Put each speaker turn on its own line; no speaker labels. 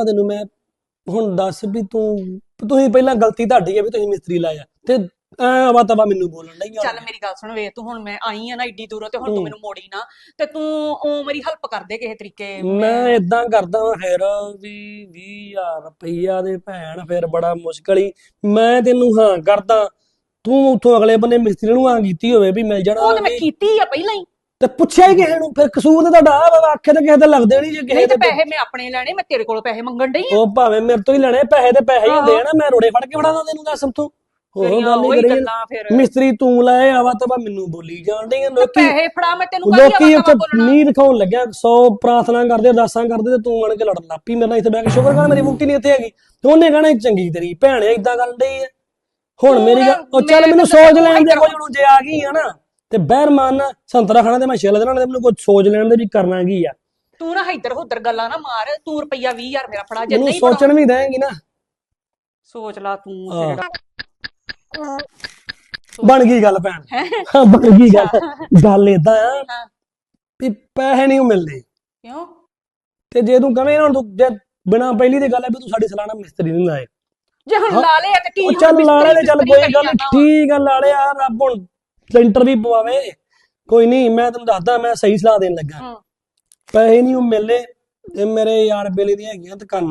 ਤੈਨੂੰ ਮੈਂ ਹੁਣ ਦੱਸ ਵੀ ਤੂੰ ਤੁਸੀਂ ਪਹਿਲਾਂ ਗਲਤੀ ਤੁਹਾਡੀ ਹੈ ਵੀ ਤੁਸੀਂ ਮਿਸਤਰੀ ਲਾਇਆ ਤੇ ਐ ਵਾ ਤਵਾ ਮੈਨੂੰ ਬੋਲਣ ਨਹੀਂ
ਚੱਲ ਮੇਰੀ ਗੱਲ ਸੁਣ ਵੇ ਤੂੰ ਹੁਣ ਮੈਂ ਆਈ ਆ ਨਾ ਏਡੀ ਦੂਰੋਂ ਤੇ ਹੁਣ। ਤੂੰ ਮੈਨੂੰ ਮੋੜੀ ਨਾ ਤੇ ਤੂੰ ਉਹ ਮੇਰੀ ਹੈਲਪ ਕਰ ਦੇ ਕਿਸੇ ਤਰੀਕੇ
ਮੈਂ ਇਦਾਂ ਕਰਦਾ ਫਿਰ ਵੀ 20000 ਰੁਪਈਆ ਦੇ ਭੈਣ ਫਿਰ ਬੜਾ ਮੁਸ਼ਕਲ ਹੀ ਮੈਂ ਤੈਨੂੰ ਹਾਂ ਕਰਦਾ ਤੂੰ ਉਥੋਂ ਅਗਲੇ ਬੰਨੇ ਮਿਸਤਰੀ ਨੂੰ ਹਾਂ ਕੀਤੀ ਹੋਵੇ ਵੀ ਮਿਲ ਜਾਣਾ
ਉਹ ਤੇ ਮੈਂ। ਕੀਤੀ ਆ ਪਹਿਲਾਂ ਹੀ
ਤੇ ਪੁੱਛਿਆ ਹੀ ਕਿਸੇ ਨੂੰ ਫਿਰ ਕਸੂਰ ਤੇ ਤੁਹਾਡਾ ਆ ਵਾ ਆਖੇ ਤੇ ਕਿਸੇ ਤੇ ਲੱਗਦੇ ਨਹੀਂ ਜੇ ਕਿਸੇ
ਨਹੀਂ ਤੇ ਪੈਸੇ ਮੈਂ ਆਪਣੇ ਲੈਣੇ ਮੈਂ ਤੇਰੇ ਕੋਲੋਂ ਪੈਸੇ ਮੰਗਣ ਡਈ ਆ।
ਉਹ ਭਾਵੇਂ ਮੇਰੇ ਤੋਂ ਹੀ ਲੈਣੇ ਪੈਸੇ ਤੇ ਪੈਸੇ ਹੀ ਹੁੰਦੇ ਆ ਨਾ ਮੈਂ ਰੋੜੇ ਫੜ ਕੇ ਫੜਾਦਾ ਤੈਨੂੰ ਦੱਸ ਤੋਂ। ਹੋਰ ਗੱਲ
ਉਹੀ
ਹੀ ਕਰੀ।
ਗੱਲਾਂ
ਮਿਸਤਰੀ ਤੂੰ ਲਾਏ ਆਵਾ ਤਾਂ ਬਾ ਮੈਨੂੰ ਬੋਲੀ ਜਾਣ ਡਈ ਆ। ਲੋਕੀ
ਪੈਸੇ ਫੜਾ ਮੈਂ ਤੈਨੂੰ
ਲੋਕੀ
ਕਾਹਦੀ
ਉੱਥੇ ਨੀਂਦ ਦਿਖਾਉਣ ਲੱਗਿਆ 100 ਪ੍ਰਾਰਥਨਾ ਕਰਦੇ ਅਰਦਾਸਾਂ ਕਰਦੇ ਤੇ ਤੂੰ ਆਣ ਕੇ ਲੜਨ ਲੱਪੀ ਮੇਰੇ ਨਾਲ ਇੱਥੇ ਬਹਿ ਕੇ। ਸ਼ੁਕਰ ਕਰ ਮੇਰੀ ਮੁਕਤੀ ਨਹੀਂ ਇੱਥੇ ਹੈਗੀ। ਤੇ ਉਹਨੇ ਕਹਣਾ ਚੰਗੀ ਤੇਰੀ ਭੈਣ ਇਦਾਂ ਕਰਨ ਡਈ ਆ। ਹੁਣ ਮੇਰੀ ਗੱਲ ਉਹ ਚੱਲ ਮੈਨੂੰ ਸੋਚ ਲੈਣ ਦੇ ਕੋਈ ਹੁਣ ਜੇ ਆ ਗਈ ਆ ਨਾ। ਤੇ ਬਹਿਰਮਾਨ ਨਾ ਸੰਤਰਾ ਖਾਣਾ ਤੇ ਮੈਂ ਛਿੱਲ ਦੇਣਾ ਤੇ ਮੈਨੂੰ ਕੋਈ ਸੋਚ ਲੈਣ ਦੇ ਵੀ ਕਰਨਾ ਕੀ ਆ
ਤੂੰ ਨਾ ਇੱਧਰ ਹੁੱਧਰ ਗੱਲਾਂ ਨਾ ਮਾਰ ਤੂੰ ਰੁਪਈਆ 20000 ਮੇਰਾ ਫੜਾ ਜੇ
ਮੈਨੂੰ
ਨਹੀਂ
ਸੋਚਣ ਵੀ ਦੇਂਗੀ ਨਾ
ਸੋਚ ਲਾ ਤੂੰ
ਹਾਂ।
ਜਿਹੜਾ
ਬਣ ਗਈ ਗੱਲ ਭੈਣ
ਹੈਂ?
ਹਾਂ ਬਣ ਗਈ ਗੱਲ ਗੱਲ ਇਦਾਂ ਆ
ਹਾਂ।
ਵੀ ਪੈਸੇ ਨਹੀਂ ਮਿਲਦੇ
ਕਿਉਂ
ਤੇ ਜੇ ਤੂੰ ਕਵੇਂ ਨਾ ਹੁਣ ਤੂੰ ਜੇ ਬਿਨਾ ਪਹਿਲੀ ਦੀ ਗੱਲ ਹੈ ਵੀ ਤੂੰ ਸਾਡੀ ਸਲਾਣਾ ਮਿਸਤਰੀ ਨਹੀਂ ਲਾਏ
ਜੇ ਹੁਣ
ਹਾਂ।
ਲਾ ਲਿਆ ਤੇ ਕੀ
ਉਹ
ਹੁਣ
ਚੱਲ ਲਾ
ਮਿਸਤਰੀ
ਲੈ ਤੇ ਚੱਲ
ਮਿਸਤਰੀ
ਕੋਈ ਗੱਲ ਨੀ,
ਵਾ।
ਠੀਕ ਆ ਲਾ ਲਿਆ ਰੱਬ ਹੁਣ ਲੈਂਟਰ ਵੀ ਪਵਾਵੇ। ਕੋਈ ਨਹੀਂ ਮੈਂ ਤੈਨੂੰ ਦੱਸਦਾ ਮੈਂ ਸਹੀ ਸਲਾਹ ਦੇਣ ਲੱਗਾ। ਪੈਸੇ ਨਹੀਂ ਉਹ ਮਿਲਨੇ ਤੇ ਮੇਰੇ ਯਾਰ ਬੇਲੇ ਦੀਆਂ ਹੈਗੀਆਂ ਦੁਕਾਨਾਂ।